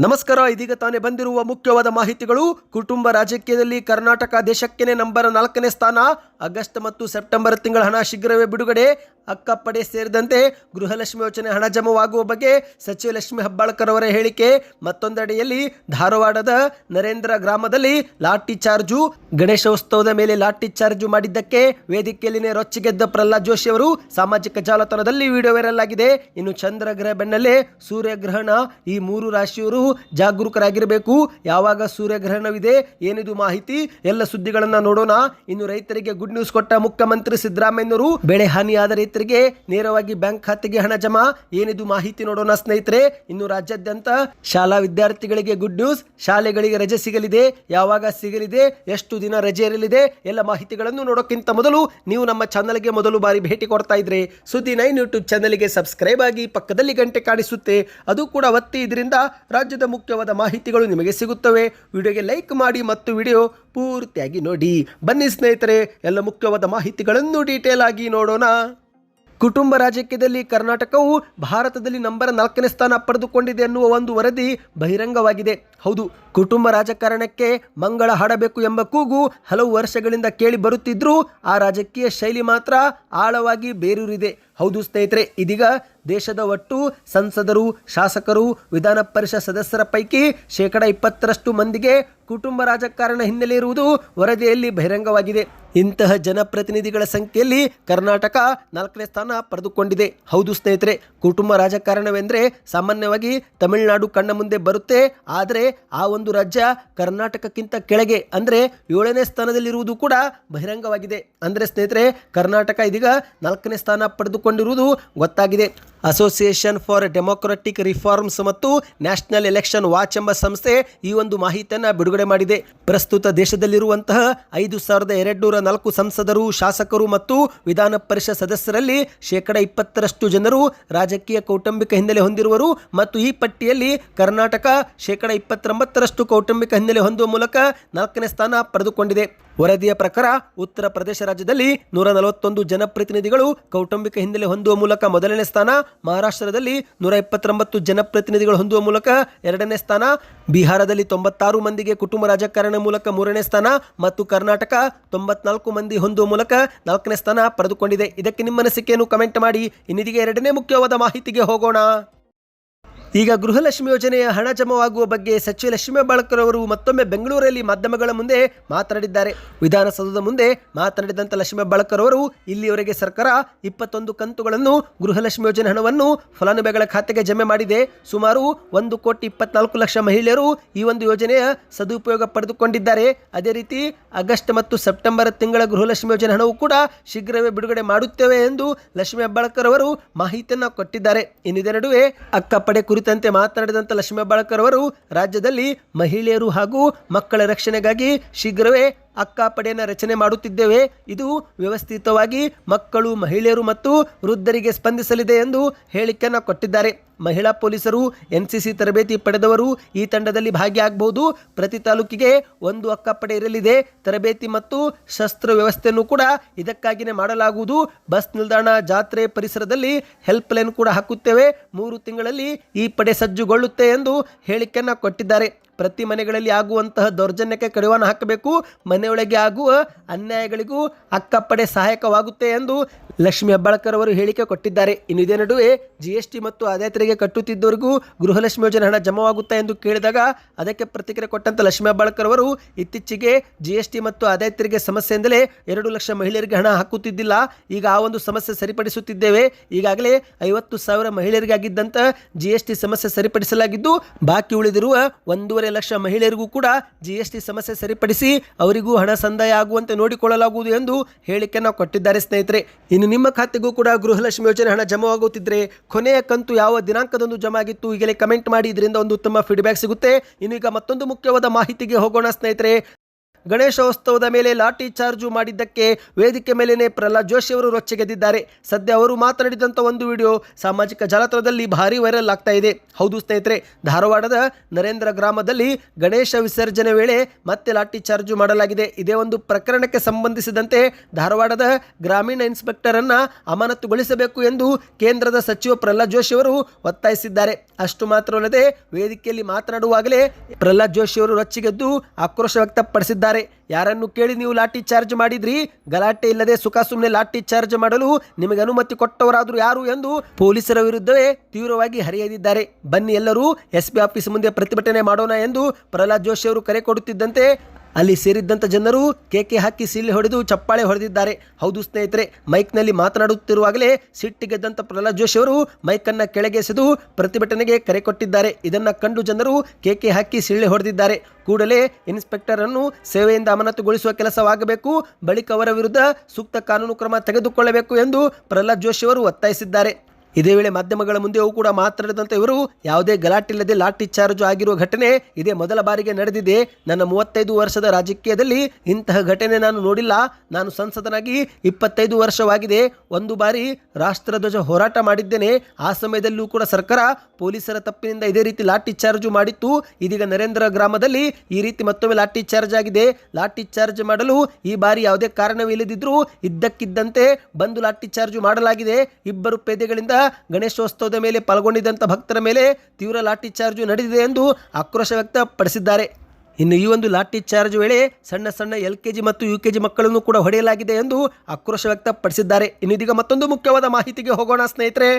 ನಮಸ್ಕಾರ, ಇದೀಗ ತಾನೇ ಬಂದಿರುವ ಮುಖ್ಯವಾದ ಮಾಹಿತಿಗಳು. ಕುಟುಂಬ ರಾಜಕೀಯದಲ್ಲಿ ಕರ್ನಾಟಕ ದೇಶಕ್ಕೇನೆ ನಂಬರ್ ನಾಲ್ಕನೇ ಸ್ಥಾನ. ಆಗಸ್ಟ್ ಮತ್ತು ಸೆಪ್ಟೆಂಬರ್ ತಿಂಗಳ ಹಣ ಶೀಘ್ರವೇ ಬಿಡುಗಡೆ. ಅಕ್ಕಪ್ಪಡೆ ಸೇರಿದಂತೆ ಗೃಹಲಕ್ಷ್ಮಿ ಯೋಜನೆ ಹಣ ಜಮವಾಗುವ ಬಗ್ಗೆ ಸಚಿವ ಲಕ್ಷ್ಮಿ ಹೆಬ್ಬಾಳ್ಕರ್ ಅವರ ಹೇಳಿಕೆ. ಮತ್ತೊಂದೆಡೆಯಲ್ಲಿ ಧಾರವಾಡದ ನರೇಂದ್ರ ಗ್ರಾಮದಲ್ಲಿ ಲಾಠಿ ಚಾರ್ಜು ಗಣೇಶೋತ್ಸವದ ಮೇಲೆ ಲಾಠಿ ಚಾರ್ಜು ಮಾಡಿದ್ದಕ್ಕೆ ವೇದಿಕೆಯಲ್ಲಿನೇ ರೊಚ್ಚಿಗೆದ್ದ ಪ್ರಹ್ಲಾದ್ ಜೋಶಿ ಅವರು ಸಾಮಾಜಿಕ ಜಾಲತಾಣದಲ್ಲಿ ವಿಡಿಯೋ ವೈರಲ್ ಆಗಿದೆ. ಇನ್ನು ಚಂದ್ರಗ್ರಹ ಬೆನ್ನಲ್ಲೇ ಸೂರ್ಯಗ್ರಹಣ. ಈ ಮೂರು ರಾಶಿಯವರು ಜಾಗರೂಕರಾಗಿರಬೇಕು. ಯಾವಾಗ ಸೂರ್ಯಗ್ರಹಣವಿದೆ ಏನಿದು ಮಾಹಿತಿ? ಎಲ್ಲ ಸುದ್ದಿಗಳನ್ನ ನೋಡೋಣ. ಇನ್ನು ರೈತರಿಗೆ ಗುಡ್ ನ್ಯೂಸ್ ಕೊಟ್ಟ ಮುಖ್ಯಮಂತ್ರಿ ಸಿದ್ದರಾಮಯ್ಯನವರು, ಬೆಳೆ ಹಾನಿಯಾದ ರೈತರಿಗೆ ನೇರವಾಗಿ ಬ್ಯಾಂಕ್ ಖಾತೆಗೆ ಹಣ ಜಮಾ. ಏನಿದು ಮಾಹಿತಿ ನೋಡೋಣ ಸ್ನೇಹಿತರೆ. ಇನ್ನು ರಾಜ್ಯಾದ್ಯಂತ ಶಾಲಾ ವಿದ್ಯಾರ್ಥಿಗಳಿಗೆ ಗುಡ್ ನ್ಯೂಸ್ ಶಾಲೆಗಳಿಗೆ ರಜೆ ಸಿಗಲಿದೆ. ಯಾವಾಗ ಸಿಗಲಿದೆ? ಎಷ್ಟು ದಿನ ರಜೆ ಇರಲಿದೆ? ಎಲ್ಲ ಮಾಹಿತಿಗಳನ್ನು ನೋಡೋಕ್ಕಿಂತ ಮೊದಲು ನೀವು ನಮ್ಮ ಚಾನಲ್ಗೆ ಮೊದಲು ಬಾರಿ ಭೇಟಿ ಕೊಡ್ತಾ ಇದ್ರೆ ಸುದ್ದಿ ನೈನ್ ಯೂಟ್ಯೂಬ್ ಚಾನಲ್ಗೆ ಸಬ್ಸ್ಕ್ರೈಬ್ ಆಗಿ ಪಕ್ಕದಲ್ಲಿ ಗಂಟೆ ಕಾಣಿಸುತ್ತೆ. ಅದು ಕೂಡ ಒತ್ತಿ ಇದರಿಂದ ರಾಜ್ಯದ ಮುಖ್ಯವಾದ ಮಾಹಿತಿಗಳು ನಿಮಗೆ ಸಿಗುತ್ತವೆ. ವಿಡಿಯೋಗೆ ಲೈಕ್ ಮಾಡಿ ಮತ್ತು ವಿಡಿಯೋ ಪೂರ್ತಿಯಾಗಿ ನೋಡಿ. ಬನ್ನಿ ಸ್ನೇಹಿತರೆ, ಎಲ್ಲ ಮುಖ್ಯವಾದ ಮಾಹಿತಿಗಳನ್ನು ಡೀಟೇಲ್ ಆಗಿ ನೋಡೋಣ. ಕುಟುಂಬ ರಾಜಕೀಯದಲ್ಲಿ ಕರ್ನಾಟಕವು ಭಾರತದಲ್ಲಿ ನಂಬರ್ ನಾಲ್ಕನೇ ಸ್ಥಾನ ಪಡೆದುಕೊಂಡಿದೆ ಎನ್ನುವ ಒಂದು ವರದಿ ಬಹಿರಂಗವಾಗಿದೆ. ಹೌದು, ಕುಟುಂಬ ರಾಜಕಾರಣಕ್ಕೆ ಮಂಗಳ ಹಾಡಬೇಕು ಎಂಬ ಕೂಗು ಹಲವು ವರ್ಷಗಳಿಂದ ಕೇಳಿ ಬರುತ್ತಿದ್ರೂ ಆ ರಾಜಕೀಯ ಶೈಲಿ ಮಾತ್ರ ಆಳವಾಗಿ ಬೇರೂರಿದೆ. ಹೌದು ಸ್ನೇಹಿತರೆ, ಇದೀಗ ದೇಶದ ಒಟ್ಟು ಸಂಸದರು, ಶಾಸಕರು, ವಿಧಾನ ಪರಿಷತ್ ಸದಸ್ಯರ ಪೈಕಿ ಶೇಕಡ ಇಪ್ಪತ್ತರಷ್ಟು ಮಂದಿಗೆ ಕುಟುಂಬ ರಾಜಕಾರಣ ಹಿನ್ನೆಲೆ ಇರುವುದು ವರದಿಯಲ್ಲಿ ಬಹಿರಂಗವಾಗಿದೆ. ಇಂತಹ ಜನಪ್ರತಿನಿಧಿಗಳ ಸಂಖ್ಯೆಯಲ್ಲಿ ಕರ್ನಾಟಕ ನಾಲ್ಕನೇ ಸ್ಥಾನ ಪಡೆದುಕೊಂಡಿದೆ. ಹೌದು ಸ್ನೇಹಿತರೆ, ಕುಟುಂಬ ರಾಜಕಾರಣವೆಂದರೆ ಸಾಮಾನ್ಯವಾಗಿ ತಮಿಳುನಾಡು ಕಣ್ಣ ಮುಂದೆ ಬರುತ್ತೆ, ಆದರೆ ಆ ಒಂದು ರಾಜ್ಯ ಕರ್ನಾಟಕಕ್ಕಿಂತ ಕೆಳಗೆ, ಅಂದರೆ ಏಳನೇ ಸ್ಥಾನದಲ್ಲಿರುವುದು ಕೂಡ ಬಹಿರಂಗವಾಗಿದೆ. ಅಂದರೆ ಸ್ನೇಹಿತರೆ, ಕರ್ನಾಟಕ ಇದೀಗ ನಾಲ್ಕನೇ ಸ್ಥಾನ ಪಡೆದುಕೊಂಡಿರುವುದು ಗೊತ್ತಾಗಿದೆ. ಅಸೋಸಿಯೇಷನ್ ಫಾರ್ ಡೆಮೊಕ್ರಾಟಿಕ್ ರಿಫಾರ್ಮ್ಸ್ ಮತ್ತು ನ್ಯಾಷನಲ್ ಎಲೆಕ್ಷನ್ ವಾಚ್ ಎಂಬ ಸಂಸ್ಥೆ ಈ ಒಂದು ಮಾಹಿತಿಯನ್ನು ಬಿಡುಗಡೆ ಮಾಡಿದೆ. ಪ್ರಸ್ತುತ ದೇಶದಲ್ಲಿರುವಂತಹ ಐದು ಸಾವಿರದ ಎರಡುನೂರ ನಾಲ್ಕು ಸಂಸದರು, ಶಾಸಕರು ಮತ್ತು ವಿಧಾನ ಪರಿಷತ್ ಸದಸ್ಯರಲ್ಲಿ ಶೇಕಡ ಇಪ್ಪತ್ತರಷ್ಟು ಜನರು ರಾಜಕೀಯ ಕೌಟುಂಬಿಕ ಹಿನ್ನೆಲೆ ಹೊಂದಿರುವರು ಮತ್ತು ಈ ಪಟ್ಟಿಯಲ್ಲಿ ಕರ್ನಾಟಕ ಶೇಕಡ ಇಪ್ಪತ್ತೊಂಬತ್ತರಷ್ಟು ಕೌಟುಂಬಿಕ ಹಿನ್ನೆಲೆ ಹೊಂದುವ ಮೂಲಕ ನಾಲ್ಕನೇ ಸ್ಥಾನ ಪಡೆದುಕೊಂಡಿದೆ. ವರದಿಯ ಪ್ರಕಾರ ಉತ್ತರ ಪ್ರದೇಶ ರಾಜ್ಯದಲ್ಲಿ ನೂರ ನಲವತ್ತೊಂದು ಜನಪ್ರತಿನಿಧಿಗಳು ಕೌಟುಂಬಿಕ ಹಿನ್ನೆಲೆ ಹೊಂದುವ ಮೂಲಕ ಮೊದಲನೇ ಸ್ಥಾನ ಮಹಾರಾಷ್ಟ್ರದಲ್ಲಿ ನೂರ ಇಪ್ಪತ್ತೊಂಬತ್ತು ಜನಪ್ರತಿನಿಧಿಗಳು ಹೊಂದುವ ಮೂಲಕ ಎರಡನೇ ಸ್ಥಾನ, ಬಿಹಾರದಲ್ಲಿ ತೊಂಬತ್ತಾರು ಮಂದಿಗೆ ಕುಟುಂಬ ರಾಜಕಾರಣ ಮೂಲಕ ಮೂರನೇ ಸ್ಥಾನ ಮತ್ತು ಕರ್ನಾಟಕ ತೊಂಬತ್ನಾಲ್ಕು ಮಂದಿ ಹೊಂದುವ ಮೂಲಕ ನಾಲ್ಕನೇ ಸ್ಥಾನ ಪಡೆದುಕೊಂಡಿದೆ. ಇದಕ್ಕೆ ನಿಮ್ಮ ಅನಿಸಿಕೆಯನ್ನು ಕಮೆಂಟ್ ಮಾಡಿ. ಇನ್ನಿದಿಗೆ ಎರಡನೇ ಮುಖ್ಯವಾದ ಮಾಹಿತಿಗೆ ಹೋಗೋಣ. ಈಗ ಗೃಹಲಕ್ಷ್ಮಿ ಯೋಜನೆಯ ಹಣ ಜಮವಾಗುವ ಬಗ್ಗೆ ಸಚಿವ ಲಕ್ಷ್ಮೀ ಹೆಬ್ಬಾಳ್ಕರ್ ಅವರು ಮತ್ತೊಮ್ಮೆ ಬೆಂಗಳೂರಲ್ಲಿ ಮಾಧ್ಯಮಗಳ ಮುಂದೆ ಮಾತನಾಡಿದ್ದಾರೆ. ವಿಧಾನಸೌಧದ ಮುಂದೆ ಮಾತನಾಡಿದಂತ ಲಕ್ಷ್ಮೀ ಹೆಬ್ಬಾಳ್ಕರ್ ಅವರು ಇಲ್ಲಿಯವರೆಗೆ ಸರ್ಕಾರ ಇಪ್ಪತ್ತೊಂದು ಕಂತುಗಳನ್ನು ಗೃಹಲಕ್ಷ್ಮಿ ಯೋಜನೆ ಹಣವನ್ನು ಫಲಾನುಭವಿಗಳ ಖಾತೆಗೆ ಜಮೆ ಮಾಡಿದೆ. ಸುಮಾರು ಒಂದು ಕೋಟಿ ಇಪ್ಪತ್ನಾಲ್ಕು ಲಕ್ಷ ಮಹಿಳೆಯರು ಈ ಒಂದು ಯೋಜನೆಯ ಸದುಪಯೋಗ ಪಡೆದುಕೊಂಡಿದ್ದಾರೆ. ಅದೇ ರೀತಿ ಆಗಸ್ಟ್ ಮತ್ತು ಸೆಪ್ಟೆಂಬರ್ ತಿಂಗಳ ಗೃಹಲಕ್ಷ್ಮಿ ಯೋಜನೆ ಹಣವು ಕೂಡ ಶೀಘ್ರವೇ ಬಿಡುಗಡೆ ಮಾಡುತ್ತೇವೆ ಎಂದು ಲಕ್ಷ್ಮೀ ಹೆಬ್ಬಾಳ್ಕರ್ ಅವರು ಮಾಹಿತಿಯನ್ನು ಕೊಟ್ಟಿದ್ದಾರೆ. ಇನ್ನಿದೆ ನಡುವೆ ಅಕ್ಕಪಡೆ ಕುರಿತಂತೆ ಮಾತನಾಡಿದಂಥ ಲಕ್ಷ್ಮೀ ಅವರು ರಾಜ್ಯದಲ್ಲಿ ಮಹಿಳೆಯರು ಹಾಗೂ ಮಕ್ಕಳ ರಕ್ಷಣೆಗಾಗಿ ಶೀಘ್ರವೇ ಅಕ್ಕಪಡೆಯನ್ನು ರಚನೆ ಮಾಡುತ್ತಿದ್ದೇವೆ. ಇದು ವ್ಯವಸ್ಥಿತವಾಗಿ ಮಕ್ಕಳು, ಮಹಿಳೆಯರು ಮತ್ತು ವೃದ್ಧರಿಗೆ ಸ್ಪಂದಿಸಲಿದೆ ಎಂದು ಹೇಳಿಕೆಯನ್ನು ಕೊಟ್ಟಿದ್ದಾರೆ. ಮಹಿಳಾ ಪೊಲೀಸರು ಎನ್ಸಿಸಿ ತರಬೇತಿ ಪಡೆದವರು ಈ ತಂಡದಲ್ಲಿ ಭಾಗಿಯಾಗಬಹುದು. ಪ್ರತಿ ತಾಲೂಕಿಗೆ ಒಂದು ಅಕ್ಕಪಡೆ ಇರಲಿದೆ. ತರಬೇತಿ ಮತ್ತು ಶಸ್ತ್ರ ವ್ಯವಸ್ಥೆಯನ್ನು ಕೂಡ ಇದಕ್ಕಾಗಿಯೇ ಮಾಡಲಾಗುವುದು. ಬಸ್ ನಿಲ್ದಾಣ, ಜಾತ್ರೆ ಪರಿಸರದಲ್ಲಿ ಹೆಲ್ಪ್ ಲೈನ್ ಕೂಡ ಹಾಕುತ್ತೇವೆ. ಮೂರು ತಿಂಗಳಲ್ಲಿ ಈ ಪಡೆ ಸಜ್ಜುಗೊಳ್ಳುತ್ತೆ ಎಂದು ಹೇಳಿಕೆಯನ್ನು ಕೊಟ್ಟಿದ್ದಾರೆ. ಪ್ರತಿ ಮನೆಗಳಲ್ಲಿ ಆಗುವಂತಹ ದೌರ್ಜನ್ಯಕ್ಕೆ ಕಡಿವಾಣ ಹಾಕಬೇಕು ಮನೆಯೊಳಗೆ ಆಗುವ ಅನ್ಯಾಯಗಳಿಗೂ ಅಕ್ಕಪಡೆ ಸಹಾಯಕವಾಗುತ್ತೆ ಎಂದು ಲಕ್ಷ್ಮೀ ಹೆಬ್ಬಾಳ್ಕರ್ ಅವರು ಹೇಳಿಕೆ ಕೊಟ್ಟಿದ್ದಾರೆ. ಇನ್ನು ಇದೇ ನಡುವೆ ಜಿಎಸ್ಟಿ ಮತ್ತು ಆದಾಯ ತೆರಿಗೆ ಕಟ್ಟುತ್ತಿದ್ದವರಿಗೂ ಗೃಹಲಕ್ಷ್ಮಿ ಯೋಜನೆ ಹಣ ಜಮವಾಗುತ್ತಾ ಎಂದು ಕೇಳಿದಾಗ ಅದಕ್ಕೆ ಪ್ರತಿಕ್ರಿಯೆ ಕೊಟ್ಟಂತ ಲಕ್ಷ್ಮಿ ಹೆಬ್ಬಾಳ್ಕರ್ ಅವರು ಇತ್ತೀಚೆಗೆ ಜಿಎಸ್ಟಿ ಮತ್ತು ಆದಾಯ ತೆರಿಗೆ ಸಮಸ್ಯೆಯಿಂದಲೇ ಎರಡು ಲಕ್ಷ ಮಹಿಳೆಯರಿಗೆ ಹಣ ಹಾಕುತ್ತಿದ್ದಿಲ್ಲ. ಈಗ ಆ ಒಂದು ಸಮಸ್ಯೆ ಸರಿಪಡಿಸುತ್ತಿದ್ದೇವೆ. ಈಗಾಗಲೇ ಐವತ್ತು ಸಾವಿರ ಮಹಿಳೆಯರಿಗಾಗಿದ್ದಂಥ ಜಿ ಎಸ್ ಸಮಸ್ಯೆ ಸರಿಪಡಿಸಲಾಗಿದ್ದು, ಬಾಕಿ ಉಳಿದಿರುವ ಒಂದೂವರೆ ಲಕ್ಷ ಮಹಿಳೆಯರಿಗೂ ಕೂಡ ಜಿ ಎಸ್ ಟಿ ಸಮಸ್ಯೆ ಸರಿಪಡಿಸಿ ಅವರಿಗೂ ಹಣ ಸಂದಾಯ ಆಗುವಂತೆ ನೋಡಿಕೊಳ್ಳಲಾಗುವುದು ಎಂದು ಹೇಳಿಕೆಯನ್ನು ಕೊಟ್ಟಿದ್ದಾರೆ ಸ್ನೇಹಿತರೆ. ಇನ್ನು ನಿಮ್ಮ ಖಾತೆಗೂ ಕೂಡ ಗೃಹಲಕ್ಷ್ಮಿ ಯೋಜನೆ ಹಣ ಜಮಾವಾಗುತ್ತಿದ್ದರೆ ಕೊನೆಯ ಕಂತು ಯಾವ ದಿನಾಂಕದಂದು ಜಮಾ ಆಗಿತ್ತು ಈಗಲೇ ಕಮೆಂಟ್ ಮಾಡಿ, ಇದರಿಂದ ಒಂದು ಉತ್ತಮ ಫೀಡ್ಬ್ಯಾಕ್ ಸಿಗುತ್ತೆ. ಇನ್ನು ಈಗ ಮತ್ತೊಂದು ಮುಖ್ಯವಾದ ಮಾಹಿತಿಗೆ ಹೋಗೋಣ ಸ್ನೇಹಿತರೆ. ಗಣೇಶೋತ್ಸವದ ಮೇಲೆ ಲಾಠಿ ಚಾರ್ಜು ಮಾಡಿದ್ದಕ್ಕೆ ವೇದಿಕೆ ಮೇಲೇನೆ ಪ್ರಹ್ಲಾದ್ ಜೋಶಿ ಅವರು ರೊಚ್ಚಗೆದ್ದಿದ್ದಾರೆ. ಸದ್ಯ ಅವರು ಮಾತನಾಡಿದಂಥ ಒಂದು ವಿಡಿಯೋ ಸಾಮಾಜಿಕ ಜಾಲತಾಣದಲ್ಲಿ ಭಾರಿ ವೈರಲ್ ಆಗ್ತಾ ಇದೆ. ಹೌದು ಸ್ನೇಹಿತರೆ, ಧಾರವಾಡದ ನರೇಂದ್ರ ಗ್ರಾಮದಲ್ಲಿ ಗಣೇಶ ವಿಸರ್ಜನೆ ವೇಳೆ ಮತ್ತೆ ಲಾಠಿ ಚಾರ್ಜು ಮಾಡಲಾಗಿದೆ. ಇದೇ ಒಂದು ಪ್ರಕರಣಕ್ಕೆ ಸಂಬಂಧಿಸಿದಂತೆ ಧಾರವಾಡದ ಗ್ರಾಮೀಣ ಇನ್ಸ್ಪೆಕ್ಟರ್ ಅನ್ನ ಅಮಾನತುಗೊಳಿಸಬೇಕು ಎಂದು ಕೇಂದ್ರದ ಸಚಿವ ಪ್ರಹ್ಲಾದ್ ಜೋಶಿ ಅವರು ಒತ್ತಾಯಿಸಿದ್ದಾರೆ. ಅಷ್ಟು ಮಾತ್ರವಲ್ಲದೆ ವೇದಿಕೆಯಲ್ಲಿ ಮಾತನಾಡುವಾಗಲೇ ಪ್ರಹ್ಲಾದ್ ಜೋಶಿ ಅವರು ರೊಚ್ಚಿಗೆದ್ದು ಆಕ್ರೋಶ ವ್ಯಕ್ತಪಡಿಸಿದ್ದಾರೆ. ಯಾರನ್ನು ಕೇಳಿ ನೀವು ಲಾಠಿ ಚಾರ್ಜ್ ಮಾಡಿದ್ರಿ? ಗಲಾಟೆ ಇಲ್ಲದೆ ಸುಖ ಸುಮ್ಮನೆ ಲಾಠಿ ಚಾರ್ಜ್ ಮಾಡಲು ನಿಮಗೆ ಅನುಮತಿ ಕೊಟ್ಟವರಾದರೂ ಯಾರು ಎಂದು ಪೊಲೀಸರ ವಿರುದ್ಧವೇ ತೀವ್ರವಾಗಿ ಹರಿಯದಿದ್ದಾರೆ. ಬನ್ನಿ ಎಲ್ಲರೂ ಎಸ್ ಪಿ ಆಫೀಸ್ ಮುಂದೆ ಪ್ರತಿಭಟನೆ ಮಾಡೋಣ ಎಂದು ಪ್ರಹ್ಲಾದ್ ಜೋಶಿ ಅವರು ಕರೆ ಕೊಡುತ್ತಿದ್ದಂತೆ ಅಲ್ಲಿ ಸೇರಿದ್ದಂಥ ಜನರು ಕೇಕೆ ಹಾಕಿ ಸಿಳ್ಳೆ ಹೊಡೆದು ಚಪ್ಪಾಳೆ ಹೊಡೆದಿದ್ದಾರೆ. ಹೌದು ಸ್ನೇಹಿತರೆ, ಮೈಕ್ನಲ್ಲಿ ಮಾತನಾಡುತ್ತಿರುವಾಗಲೇ ಸಿಟ್ಟಿಗೆದ್ದಂಥ ಪ್ರಹ್ಲಾದ್ ಜೋಶಿ ಅವರು ಮೈಕನ್ನು ಕೆಳಗೆಸೆದು ಪ್ರತಿಭಟನೆಗೆ ಕರೆ ಕೊಟ್ಟಿದ್ದಾರೆ. ಇದನ್ನು ಕಂಡು ಜನರು ಕೇಕೆ ಹಾಕಿ ಸಿಳ್ಳೆ ಹೊಡೆದಿದ್ದಾರೆ. ಕೂಡಲೇ ಇನ್ಸ್ಪೆಕ್ಟರ್ ಅನ್ನು ಸೇವೆಯಿಂದ ಅಮಾನತುಗೊಳಿಸುವ ಕೆಲಸವಾಗಬೇಕು. ಬಳಿಕ ಅವರ ವಿರುದ್ಧ ಸೂಕ್ತ ಕಾನೂನು ಕ್ರಮ ತೆಗೆದುಕೊಳ್ಳಬೇಕು ಎಂದು ಪ್ರಹ್ಲಾದ್ ಜೋಶಿ ಅವರು ಒತ್ತಾಯಿಸಿದ್ದಾರೆ. ಇದೇ ವೇಳೆ ಮಾಧ್ಯಮಗಳ ಮುಂದೆಯೂ ಕೂಡ ಮಾತನಾಡಿದಂಥ ಇವರು ಯಾವುದೇ ಗಲಾಟಿಲ್ಲದೆ ಲಾಠಿ ಚಾರ್ಜ್ ಆಗಿರುವ ಘಟನೆ ಇದೇ ಮೊದಲ ಬಾರಿಗೆ ನಡೆದಿದೆ. ನನ್ನ ಮೂವತ್ತೈದು ವರ್ಷದ ರಾಜಕೀಯದಲ್ಲಿ ಇಂತಹ ಘಟನೆ ನಾನು ನೋಡಿಲ್ಲ. ನಾನು ಸಂಸದನಾಗಿ ಇಪ್ಪತ್ತೈದು ವರ್ಷವಾಗಿದೆ. ಒಂದು ಬಾರಿ ರಾಷ್ಟ್ರಧ್ವಜ ಹೋರಾಟ ಮಾಡಿದ್ದೇನೆ. ಆ ಸಮಯದಲ್ಲೂ ಕೂಡ ಸರ್ಕಾರ ಪೊಲೀಸರ ತಪ್ಪಿನಿಂದ ಇದೇ ರೀತಿ ಲಾಠಿ ಚಾರ್ಜ್ ಮಾಡಿತ್ತು. ಇದೀಗ ನರೇಂದ್ರ ಗ್ರಾಮದಲ್ಲಿ ಈ ರೀತಿ ಮತ್ತೊಮ್ಮೆ ಲಾಠಿ ಚಾರ್ಜ್ ಆಗಿದೆ. ಲಾಠಿ ಚಾರ್ಜ್ ಮಾಡಲು ಈ ಬಾರಿ ಯಾವುದೇ ಕಾರಣವಿಲ್ಲದಿದ್ದರೂ ಇದ್ದಕ್ಕಿದ್ದಂತೆ ಬಂದು ಲಾಠಿ ಚಾರ್ಜ್ ಮಾಡಲಾಗಿದೆ. ಇಬ್ಬರು ಪೇದೆಗಳಿಂದ ಗಣೇಶೋತ್ಸವದ ಮೇಲೆ ಪಾಲ್ಗೊಂಡಿದ್ದಂಥ ಭಕ್ತರ ಮೇಲೆ ತೀವ್ರ ಲಾಠಿ ಚಾರ್ಜ್ ನಡೆದಿದೆ ಎಂದು ಆಕ್ರೋಶ ವ್ಯಕ್ತಪಡಿಸಿದ್ದಾರೆ. ಇನ್ನು ಈ ಒಂದು ಲಾಠಿ ಚಾರ್ಜ್ ವೇಳೆ ಸಣ್ಣ ಸಣ್ಣ ಎಲ್ ಕೆ ಜಿ ಮತ್ತು ಯು ಕೆ ಜಿ ಮಕ್ಕಳನ್ನು ಕೂಡ ಹೊಡೆಯಲಾಗಿದೆ ಎಂದು ಆಕ್ರೋಶ ವ್ಯಕ್ತಪಡಿಸಿದ್ದಾರೆ. ಇನ್ನು ಇದೀಗ ಮತ್ತೊಂದು ಮುಖ್ಯವಾದ ಮಾಹಿತಿಗೆ ಹೋಗೋಣ ಸ್ನೇಹಿತರೆ.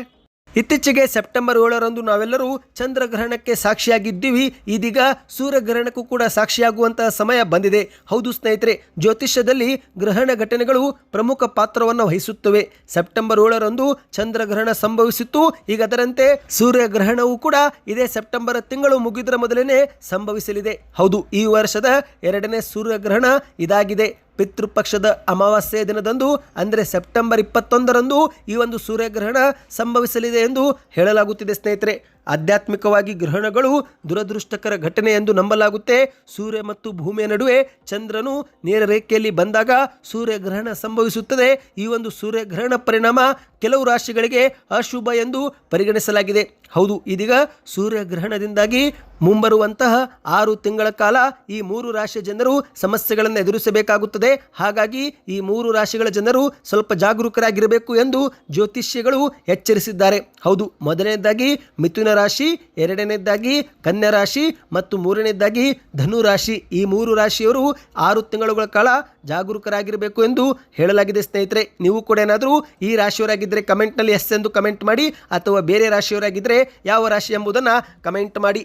ಇತ್ತೀಚೆಗೆ ಸೆಪ್ಟೆಂಬರ್ ಏಳರಂದು ನಾವೆಲ್ಲರೂ ಚಂದ್ರಗ್ರಹಣಕ್ಕೆ ಸಾಕ್ಷಿಯಾಗಿದ್ದೀವಿ. ಇದೀಗ ಸೂರ್ಯಗ್ರಹಣಕ್ಕೂ ಕೂಡ ಸಾಕ್ಷಿಯಾಗುವಂತಹ ಸಮಯ ಬಂದಿದೆ. ಹೌದು ಸ್ನೇಹಿತರೆ, ಜ್ಯೋತಿಷ್ಯದಲ್ಲಿ ಗ್ರಹಣ ಘಟನೆಗಳು ಪ್ರಮುಖ ಪಾತ್ರವನ್ನು ವಹಿಸುತ್ತವೆ. ಸೆಪ್ಟೆಂಬರ್ ಏಳರಂದು ಚಂದ್ರಗ್ರಹಣ ಸಂಭವಿಸಿತ್ತು. ಈಗ ಅದರಂತೆ ಸೂರ್ಯಗ್ರಹಣವೂ ಕೂಡ ಇದೇ ಸೆಪ್ಟೆಂಬರ್ ತಿಂಗಳು ಮುಗಿದ್ರ ಮೊದಲೇ ಸಂಭವಿಸಲಿದೆ. ಹೌದು, ಈ ವರ್ಷದ ಎರಡನೇ ಸೂರ್ಯಗ್ರಹಣ ಇದಾಗಿದೆ. ಪಿತೃಪಕ್ಷದ ಅಮಾವಾಸ್ಯೆ ದಿನದಂದು ಅಂದರೆ ಸೆಪ್ಟೆಂಬರ್ ಇಪ್ಪತ್ತೊಂದರಂದು ಈ ಒಂದು ಸೂರ್ಯಗ್ರಹಣ ಸಂಭವಿಸಲಿದೆ ಎಂದು ಹೇಳಲಾಗುತ್ತಿದೆ ಸ್ನೇಹಿತರೆ. ಆಧ್ಯಾತ್ಮಿಕವಾಗಿ ಗ್ರಹಣಗಳು ದುರದೃಷ್ಟಕರ ಘಟನೆ ಎಂದು ನಂಬಲಾಗುತ್ತೆ. ಸೂರ್ಯ ಮತ್ತು ಭೂಮಿಯ ನಡುವೆ ಚಂದ್ರನು ನೇರ ರೇಖೆಯಲ್ಲಿ ಬಂದಾಗ ಸೂರ್ಯಗ್ರಹಣ ಸಂಭವಿಸುತ್ತದೆ. ಈ ಒಂದು ಸೂರ್ಯಗ್ರಹಣ ಪರಿಣಾಮ ಕೆಲವು ರಾಶಿಗಳಿಗೆ ಅಶುಭ ಎಂದು ಪರಿಗಣಿಸಲಾಗಿದೆ. ಹೌದು, ಇದೀಗ ಸೂರ್ಯಗ್ರಹಣದಿಂದಾಗಿ ಮುಂಬರುವಂತಹ ಆರು ತಿಂಗಳ ಕಾಲ ಈ ಮೂರು ರಾಶಿಯ ಜನರು ಸಮಸ್ಯೆಗಳನ್ನು ಎದುರಿಸಬೇಕಾಗುತ್ತದೆ. ಹಾಗಾಗಿ ಈ ಮೂರು ರಾಶಿಗಳ ಜನರು ಸ್ವಲ್ಪ ಜಾಗರೂಕರಾಗಿರಬೇಕು ಎಂದು ಜ್ಯೋತಿಷ್ಯಗಳು ಎಚ್ಚರಿಸಿದ್ದಾರೆ. ಹೌದು, ಮೊದಲನೇದಾಗಿ ಮಿಥುನ ರಾಶಿ, ಎರಡನೇದಾಗಿ ಕನ್ಯಾ ರಾಶಿ ಮತ್ತು ಮೂರನೇದಾಗಿ ಧನು ರಾಶಿ. ಈ ಮೂರು ರಾಶಿಯವರು ಆರು ತಿಂಗಳುಗಳ ಕಾಲ ಜಾಗರೂಕರಾಗಿರಬೇಕು ಎಂದು ಹೇಳಲಾಗಿದೆ ಸ್ನೇಹಿತರೆ. ನೀವು ಕೂಡ ಏನಾದರೂ ಈ ರಾಶಿಯವರಾಗಿದ್ದರೆ ಕಮೆಂಟ್ನಲ್ಲಿ ಎಸ್ ಎಂದು ಕಮೆಂಟ್ ಮಾಡಿ ಅಥವಾ ಬೇರೆ ರಾಶಿಯವರಾಗಿದ್ದರೆ ಯಾವ ರಾಶಿ ಎಂಬುದನ್ನು ಕಮೆಂಟ್ ಮಾಡಿ.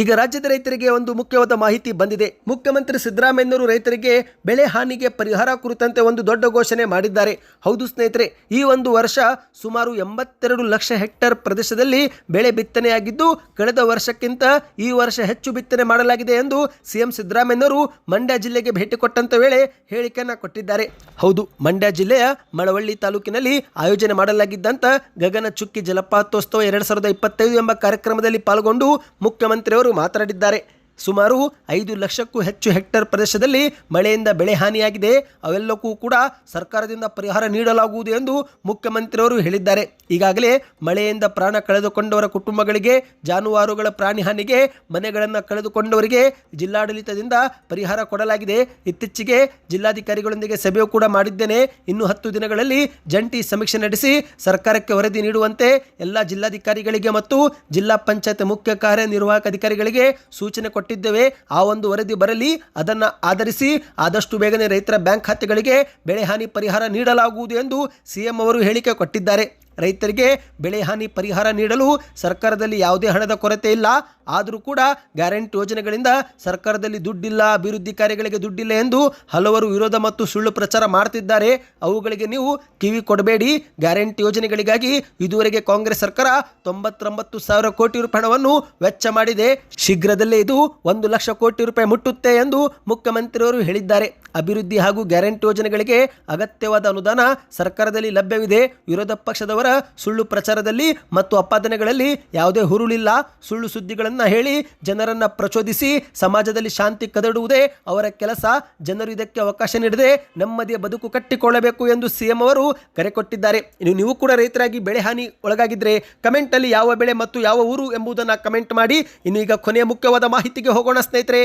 ಈಗ ರಾಜ್ಯದ ರೈತರಿಗೆ ಒಂದು ಮುಖ್ಯವಾದ ಮಾಹಿತಿ ಬಂದಿದೆ. ಮುಖ್ಯಮಂತ್ರಿ ಸಿದ್ದರಾಮಯ್ಯನವರು ರೈತರಿಗೆ ಬೆಳೆ ಹಾನಿಗೆ ಪರಿಹಾರ ಕುರಿತಂತೆ ಒಂದು ದೊಡ್ಡ ಘೋಷಣೆ ಮಾಡಿದ್ದಾರೆ. ಹೌದು ಸ್ನೇಹಿತರೆ, ಈ ಒಂದು ವರ್ಷ ಸುಮಾರು ಎಂಬತ್ತೆರಡು ಲಕ್ಷ ಹೆಕ್ಟೇರ್ ಪ್ರದೇಶದಲ್ಲಿ ಬೆಳೆ ಬಿತ್ತನೆಯಾಗಿದ್ದು, ಕಳೆದ ವರ್ಷಕ್ಕಿಂತ ಈ ವರ್ಷ ಹೆಚ್ಚು ಬಿತ್ತನೆ ಮಾಡಲಾಗಿದೆ ಎಂದು ಸಿಎಂ ಸಿದ್ದರಾಮಯ್ಯನವರು ಮಂಡ್ಯ ಜಿಲ್ಲೆಗೆ ಭೇಟಿ ಕೊಟ್ಟಂತ ವೇಳೆ ಹೇಳಿಕೆಯನ್ನು ಕೊಟ್ಟಿದ್ದಾರೆ. ಹೌದು, ಮಂಡ್ಯ ಜಿಲ್ಲೆಯ ಮಳವಳ್ಳಿ ತಾಲೂಕಿನಲ್ಲಿ ಆಯೋಜನೆ ಮಾಡಲಾಗಿದ್ದಂಥ ಗಗನ ಚುಕ್ಕಿ ಜಲಪಾತೋತ್ಸವ ಎರಡು ಸಾವಿರದ ಇಪ್ಪತ್ತೈದು ಎಂಬ ಕಾರ್ಯಕ್ರಮದಲ್ಲಿ ಪಾಲ್ಗೊಂಡು ಮುಖ್ಯಮಂತ್ರಿಯವರು ಮಾತನಾಡಿದ್ದಾರೆ. ಸುಮಾರು ಐದು ಲಕ್ಷಕ್ಕೂ ಹೆಚ್ಚು ಹೆಕ್ಟೇರ್ ಪ್ರದೇಶದಲ್ಲಿ ಮಳೆಯಿಂದ ಬೆಳೆ ಹಾನಿಯಾಗಿದೆ. ಅವೆಲ್ಲಕ್ಕೂ ಕೂಡ ಸರ್ಕಾರದಿಂದ ಪರಿಹಾರ ನೀಡಲಾಗುವುದು ಎಂದು ಮುಖ್ಯಮಂತ್ರಿಯವರು ಹೇಳಿದ್ದಾರೆ. ಈಗಾಗಲೇ ಮಳೆಯಿಂದ ಪ್ರಾಣ ಕಳೆದುಕೊಂಡವರ ಕುಟುಂಬಗಳಿಗೆ, ಜಾನುವಾರುಗಳ ಪ್ರಾಣಿ ಹಾನಿಗೆ, ಮನೆಗಳನ್ನು ಕಳೆದುಕೊಂಡವರಿಗೆ ಜಿಲ್ಲಾಡಳಿತದಿಂದ ಪರಿಹಾರ ಕೊಡಲಾಗಿದೆ. ಇತ್ತೀಚೆಗೆ ಜಿಲ್ಲಾಧಿಕಾರಿಗಳೊಂದಿಗೆ ಸಭೆಯೂ ಕೂಡ ಮಾಡಿದ್ದೇನೆ. ಇನ್ನು ಹತ್ತು ದಿನಗಳಲ್ಲಿ ಜಂಟಿ ಸಮೀಕ್ಷೆ ನಡೆಸಿ ಸರ್ಕಾರಕ್ಕೆ ವರದಿ ನೀಡುವಂತೆ ಎಲ್ಲ ಜಿಲ್ಲಾಧಿಕಾರಿಗಳಿಗೆ ಮತ್ತು ಜಿಲ್ಲಾ ಪಂಚಾಯತ್ ಮುಖ್ಯ ಕಾರ್ಯನಿರ್ವಾಹಕ ಅಧಿಕಾರಿಗಳಿಗೆ ಸೂಚನೆ ಕೊಟ್ಟಿದ್ದೇವೆ. ಆ ಒಂದು ವರದಿ ಬರಲಿ, ಅದನ್ನು ಆಧರಿಸಿ ಆದಷ್ಟು ಬೇಗನೆ ರೈತರ ಬ್ಯಾಂಕ್ ಖಾತೆಗಳಿಗೆ ಬೆಳೆ ಹಾನಿ ಪರಿಹಾರ ನೀಡಲಾಗುವುದು ಎಂದು ಸಿಎಂ ಅವರು ಹೇಳಿಕೆ ಕೊಟ್ಟಿದ್ದಾರೆ. ರೈತರಿಗೆ ಬೆಳೆ ಹಾನಿ ಪರಿಹಾರ ನೀಡಲು ಸರ್ಕಾರದಲ್ಲಿ ಯಾವುದೇ ಹಣದ ಕೊರತೆ ಇಲ್ಲ. ಆದರೂ ಕೂಡ ಗ್ಯಾರಂಟಿ ಯೋಜನೆಗಳಿಂದ ಸರ್ಕಾರದಲ್ಲಿ ದುಡ್ಡಿಲ್ಲ, ಅಭಿವೃದ್ಧಿ ಕಾರ್ಯಗಳಿಗೆ ದುಡ್ಡಿಲ್ಲ ಎಂದು ಹಲವರು ವಿರೋಧ ಮತ್ತು ಸುಳ್ಳು ಪ್ರಚಾರ ಮಾಡ್ತಿದ್ದಾರೆ. ಅವುಗಳಿಗೆ ನೀವು ಕಿವಿ ಕೊಡಬೇಡಿ. ಗ್ಯಾರಂಟಿ ಯೋಜನೆಗಳಿಗಾಗಿ ಇದುವರೆಗೆ ಕಾಂಗ್ರೆಸ್ ಸರ್ಕಾರ ತೊಂಬತ್ತೊಂಬತ್ತು ಸಾವಿರ ಕೋಟಿ ರೂಪಾಯಿ ಹಣವನ್ನು ವೆಚ್ಚ ಮಾಡಿದೆ. ಶೀಘ್ರದಲ್ಲೇ ಇದು ಒಂದು ಲಕ್ಷ ಕೋಟಿ ರೂಪಾಯಿ ಮುಟ್ಟುತ್ತೆ ಎಂದು ಮುಖ್ಯಮಂತ್ರಿಯವರು ಹೇಳಿದ್ದಾರೆ. ಅಭಿವೃದ್ಧಿ ಹಾಗೂ ಗ್ಯಾರಂಟಿ ಯೋಜನೆಗಳಿಗೆ ಅಗತ್ಯವಾದ ಅನುದಾನ ಸರ್ಕಾರದಲ್ಲಿ ಲಭ್ಯವಿದೆ. ವಿರೋಧ ಪಕ್ಷದವರ ಅವರ ಸುಳ್ಳು ಪ್ರಚಾರದಲ್ಲಿ ಮತ್ತು ಅಪಾದನೆಗಳಲ್ಲಿ ಯಾವುದೇ ಹುರುಳಿಲ್ಲ. ಸುಳ್ಳು ಸುದ್ದಿಗಳನ್ನು ಹೇಳಿ, ಜನರನ್ನು ಪ್ರಚೋದಿಸಿ, ಸಮಾಜದಲ್ಲಿ ಶಾಂತಿ ಕದಡುವುದೇ ಅವರ ಕೆಲಸ. ಜನರು ಇದಕ್ಕೆ ಅವಕಾಶ ನೀಡದೆ ನೆಮ್ಮದಿಯ ಬದುಕು ಕಟ್ಟಿಕೊಳ್ಳಬೇಕು ಎಂದು ಸಿಎಂ ಅವರು ಕರೆ ಕೊಟ್ಟಿದ್ದಾರೆ. ಇನ್ನು ನೀವು ಕೂಡ ರೈತರಾಗಿ ಬೆಳೆ ಹಾನಿ ಒಳಗಾಗಿದ್ದರೆ ಕಮೆಂಟಲ್ಲಿ ಯಾವ ಬೆಳೆ ಮತ್ತು ಯಾವ ಊರು ಎಂಬುದನ್ನು ಕಮೆಂಟ್ ಮಾಡಿ. ಇನ್ನು ಈಗ ಕೊನೆಯ ಮುಖ್ಯವಾದ ಮಾಹಿತಿಗೆ ಹೋಗೋಣ ಸ್ನೇಹಿತರೆ.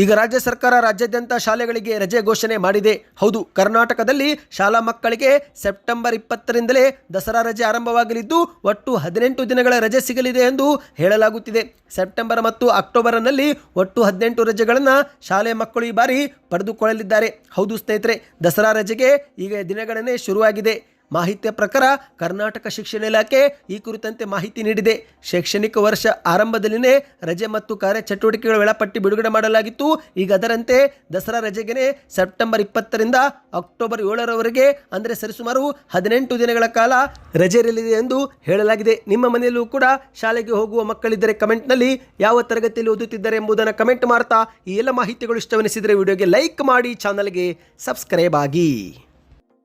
ಈಗ ರಾಜ್ಯ ಸರ್ಕಾರ ರಾಜ್ಯಾದ್ಯಂತ ಶಾಲೆಗಳಿಗೆ ರಜೆ ಘೋಷಣೆ ಮಾಡಿದೆ. ಹೌದು, ಕರ್ನಾಟಕದಲ್ಲಿ ಶಾಲಾ ಮಕ್ಕಳಿಗೆ ಸೆಪ್ಟೆಂಬರ್ ಇಪ್ಪತ್ತರಿಂದಲೇ ದಸರಾ ರಜೆ ಆರಂಭವಾಗಲಿದ್ದು, ಒಟ್ಟು ಹದಿನೆಂಟು ದಿನಗಳ ರಜೆ ಸಿಗಲಿದೆ ಎಂದು ಹೇಳಲಾಗುತ್ತಿದೆ. ಸೆಪ್ಟೆಂಬರ್ ಮತ್ತು ಅಕ್ಟೋಬರ್ನಲ್ಲಿ ಒಟ್ಟು ಹದಿನೆಂಟು ರಜೆಗಳನ್ನು ಶಾಲೆ ಮಕ್ಕಳು ಈ ಬಾರಿ ಪಡೆದುಕೊಳ್ಳಲಿದ್ದಾರೆ. ಹೌದು ಸ್ನೇಹಿತರೆ, ದಸರಾ ರಜೆಗೆ ಈಗ ದಿನಗಣನೆ ಶುರುವಾಗಿದೆ. ಮಾಹಿತಿಯ ಪ್ರಕಾರ ಕರ್ನಾಟಕ ಶಿಕ್ಷಣ ಇಲಾಖೆ ಈ ಕುರಿತಂತೆ ಮಾಹಿತಿ ನೀಡಿದೆ. ಶೈಕ್ಷಣಿಕ ವರ್ಷ ಆರಂಭದಲ್ಲಿನೇ ರಜೆ ಮತ್ತು ಕಾರ್ಯಚಟುವಟಿಕೆಗಳ ವೇಳಾಪಟ್ಟಿ ಬಿಡುಗಡೆ ಮಾಡಲಾಗಿತ್ತು. ಈಗ ಅದರಂತೆ ದಸರಾ ರಜೆಗೆನೆ ಸೆಪ್ಟೆಂಬರ್ ಇಪ್ಪತ್ತರಿಂದ ಅಕ್ಟೋಬರ್ ಏಳರವರೆಗೆ, ಅಂದರೆ ಸರಿಸುಮಾರು ಹದಿನೆಂಟು ದಿನಗಳ ಕಾಲ ರಜೆ ಇರಲಿದೆ ಎಂದು ಹೇಳಲಾಗಿದೆ. ನಿಮ್ಮ ಮನೆಯಲ್ಲೂ ಕೂಡ ಶಾಲೆಗೆ ಹೋಗುವ ಮಕ್ಕಳಿದ್ದರೆ ಕಮೆಂಟ್ನಲ್ಲಿ ಯಾವ ತರಗತಿಯಲ್ಲಿ ಓದುತ್ತಿದ್ದಾರೆ ಎಂಬುದನ್ನು ಕಮೆಂಟ್ ಮಾಡ್ತಾ ಈ ಎಲ್ಲ ಮಾಹಿತಿಗಳು ಇಷ್ಟವೆನಿಸಿದರೆ ವಿಡಿಯೋಗೆ ಲೈಕ್ ಮಾಡಿ, ಚಾನಲ್ಗೆ ಸಬ್ಸ್ಕ್ರೈಬ್ ಆಗಿ.